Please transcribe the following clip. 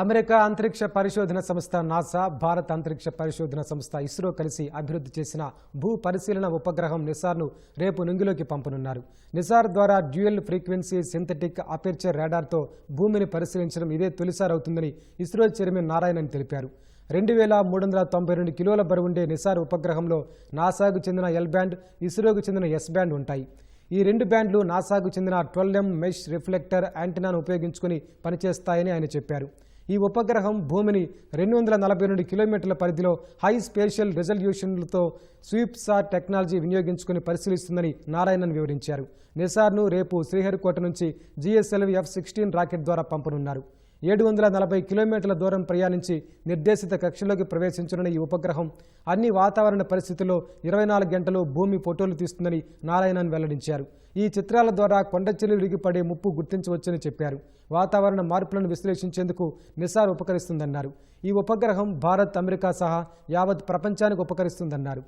America అంతరిక్ష పరిశోధన సంస్థ నాసా భారత అంతరిక్ష పరిశోధన సంస్థ ఇస్రో కలిసి అభివృద్ధి చేసిన భూ పరిశీలన ఉపగ్రహం నిసార్ను రేపు నుంగిలోకి పంపనున్నారు. నిసార్ ద్వారా డ్యూయల్ ఫ్రీక్వెన్సీ సింథటిక్ అపేర్చర్ రాడార్తో భూమిని పరిశీలించడం ఇదే తొలిసారి అవుతుందని ఇస్రో చైర్మన్ నారాయణన్ తెలిపారు. రెండు వేల మూడు వందల తొంభై రెండు కిలోల బరువుండే నిసార్ ఉపగ్రహంలో నాసాకు చెందిన ఎల్ బ్యాండ్ ఇస్రోకు చెందిన ఎస్ బ్యాండ్ ఉంటాయి. ఈ రెండు బ్యాండ్లు నాసాకు చెందిన ట్వెల్వ్ ఎం మెష్ రిఫ్లెక్టర్ యాంటీనాను ఉపయోగించుకుని పనిచేస్తాయని ఆయన చెప్పారు. ఈ ఉపగ్రహం భూమిని రెండు వందల నలభై రెండు కిలోమీటర్ల పరిధిలో హై స్పేషియల్ రిజల్యూషన్లతో స్వీప్సార్ టెక్నాలజీ వినియోగించుకుని పరిశీలిస్తుందని నారాయణన్ వివరించారు. నిసార్ను రేపు శ్రీహరికోట నుంచి జీఎస్ఎల్వి ఎఫ్ సిక్స్టీన్ రాకెట్ ద్వారా పంపనున్నారు. ఏడు వందల నలభై కిలోమీటర్ల దూరం ప్రయాణించి నిర్దేశిత కక్షలోకి ప్రవేశించనున్న ఈ ఉపగ్రహం. అన్ని వాతావరణ పరిస్థితుల్లో ఇరవై నాలుగు గంటలు భూమి ఫోటోలు తీస్తుందని నారాయణన్ వెల్లడించారు. ఈ చిత్రాల ద్వారా కొండచెల్లి విరిగిపడే ముప్పు గుర్తించవచ్చని చెప్పారు. వాతావరణ మార్పులను విశ్లేషించేందుకు నిసార్ ఉపకరిస్తుందన్నారు. ఈ ఉపగ్రహం భారత్ అమెరికా సహా యావత్ ప్రపంచానికి ఉపకరిస్తుందన్నారు.